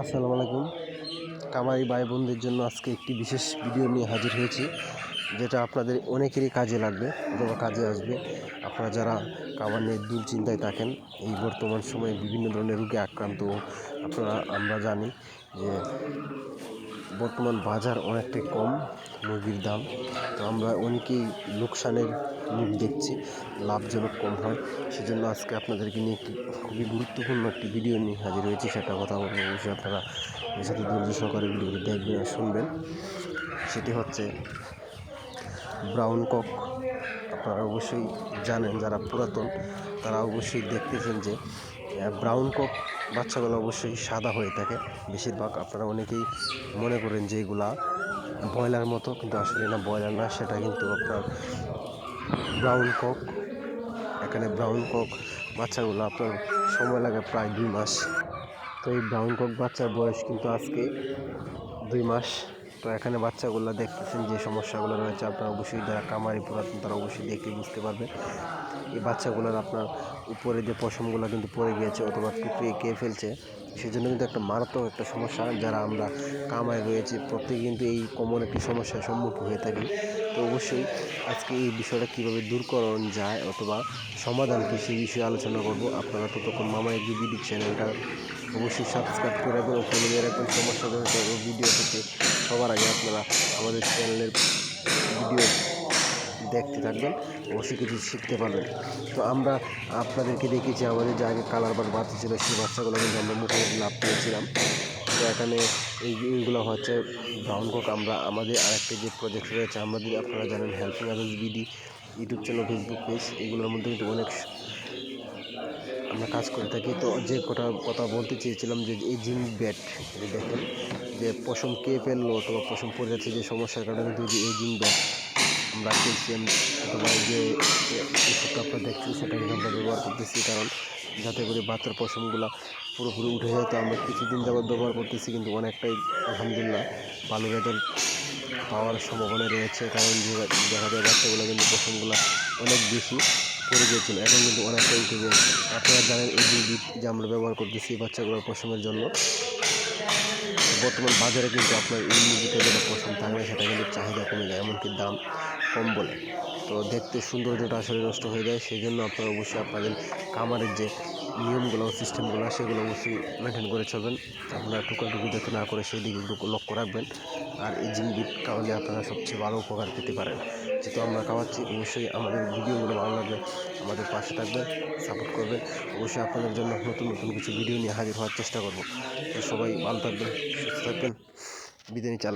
আসসালামু আলাইকুম। কামারি ভাই বোনদের জন্য আজকে একটি বিশেষ ভিডিও নিয়ে হাজির হয়েছি, যেটা আপনাদের অনেকেরই কাজে লাগবে, অথবা কাজে আসবে। আপনারা যারা কামার নিয়ে দুশ্চিন্তায় থাকেন, এই বর্তমান সময়ে বিভিন্ন ধরনের রোগে আক্রান্ত, আপনারা, আমরা জানি যে বর্তমান বাজার অনেকটাই কম মুরগির দাম। তো আমরা অনেকেই লোকসানের মুখ দেখছি, লাভজনক কম হয়। সেজন্য আজকে আপনাদেরকে নিয়ে একটি খুবই গুরুত্বপূর্ণ একটি ভিডিও নিয়ে হাজির হয়েছি। সেটা কথা বলব, অবশ্যই আপনারা সাথে ধৈর্য সহকারে ভিডিওটি দেখবেন আর শুনবেন। সেটি হচ্ছে ব্রাউন কক আপনারা অবশ্যই জানেন, যারা পুরাতন, তারা অবশ্যই দেখতেছেন যে ব্রাউন কক বাচ্চাগুলো অবশ্যই সাদা হয়ে থাকে। বেশিরভাগ আপনারা অনেকেই মনে করেন যে এগুলা ব্রয়লার মতো, কিন্তু আসলে না, ব্রয়লার না, সেটা কিন্তু আপনার ব্রাউন কক এখানে ব্রাউন কক বাচ্চাগুলো আপনার সময় লাগে প্রায় দুই মাস। তো এই ব্রাউন কক বাচ্চার বয়স কিন্তু আজকে দুই মাস। তো এখানে বাচ্চাগুলো দেখতেছেন যে সমস্যাগুলো রয়েছে, আপনারা অবশ্যই যারা কামারি পুরাতন তারা অবশ্যই দেখে বুঝতে পারবে এই বাচ্চাগুলোর আপনার উপরে যে পশমগুলো কিন্তু পড়ে গিয়েছে অথবা টুকরিয়ে খেয়ে ফেলছে, সেজন্য কিন্তু একটা মারাত্মক একটা সমস্যা যারা আমরা কামায় রয়েছে প্রত্যেকে কিন্তু এই কমন একটি সমস্যার সম্মুখীন হয়ে থাকি। তো অবশ্যই আজকে এই বিষয়টা কীভাবে দূর করানো যায় অথবা সমাধান কী, সেই বিষয়ে আলোচনা করব। আপনারা ততক্ষণ মামা বিডি চ্যানেলটা অবশ্যই সাবস্ক্রাইব করে রাখবেন ও ফোনে এরকম সমস্যা ভিডিও থেকে সবার আগে আপনারা আমাদের চ্যানেলের ভিডিও দেখতে থাকবেন, অবশ্যই কিছু শিখতে পারবেন। তো আমরা আপনাদেরকে দেখেছি আমাদের যে আগে কালার বার বাচ্চা ছিল, সেই বাচ্চাগুলো কিন্তু আমরা মোটামুটি লাভ পেয়েছিলাম তো এখানে এই এইগুলো হচ্ছে ব্রাউন কক আমরা আমাদের আরেকটা যে প্রজেক্ট রয়েছে আমাদের আপনারা জানেন helping others BD YouTube channel Facebook page এগুলোর মধ্যে কিন্তু অনেক আমরা কাজ করে থাকি। তো যে কথা কথা বলতে চেয়েছিলাম যে, এই জিম ব্যাট দেখেন, যে পশম কে ফেলল অথবা পশম পড়ে যাচ্ছে, যে সমস্যার কারণে কিন্তু যে, এই জিম ব্যাট আমরা ক্যালসিয়াম অথবা যে ওষুধটা আপনারা দেখছেন, সেটা কিন্তু আমরা ব্যবহার করতেছি, কারণ যাতে করে বাচ্চার পশমগুলো পুরোপুরি উঠে যায়, তো আমরা কিছুদিন যাবৎ ব্যবহার করতেছি, কিন্তু অনেকটাই, আলহামদুলিল্লাহ, ভালো রেজাল্ট পাওয়ার সম্ভাবনা রয়েছে, কারণ যে, দেখা যায় বাচ্চাগুলো কিন্তু পশমগুলো অনেক বেশি। পড়ে গিয়েছিল এখন কিন্তু অনেকটা উঠে গিয়েছে আপনারা জানেন এই যে বিট যে আমরা ব্যবহার করতেছি বাচ্চাগুলোর পশমের জন্য। বর্তমান বাজারে কিন্তু আপনার এই মুরগিটা যেটা পশম থাকবে সেটা কিন্তু চাহিদা কমে যায়, এমনকি দাম কম বলে। তো দেখতে সৌন্দর্যটা আসলে নষ্ট হয়ে যায় সেই জন্য আপনারা অবশ্যই আপনাদের খামারের যে নিয়মগুলো, সিস্টেমগুলো, সেগুলো অবশ্যই মেনটেন করে চলবেন। আপনারা টুকাটুকি যাতে না করে সেই দিকে লক্ষ্য রাখবেন। আর এই জিনবিট খাওয়ালে আপনারা সবচেয়ে ভালো উপকার পেতে পারেন। যেহেতু আমরা খাওয়াচ্ছি, অবশ্যই আমাদের ভিডিওগুলো ভালো লাগবে আমাদের পাশে থাকবেন সাপোর্ট করবেন। অবশ্যই আপনাদের জন্য নতুন নতুন কিছু ভিডিও নিয়ে হাজির হওয়ার চেষ্টা করব। তো সবাই ভালো থাকবেন, সুস্থ থাকবেন। বিদায় নিচ্ছি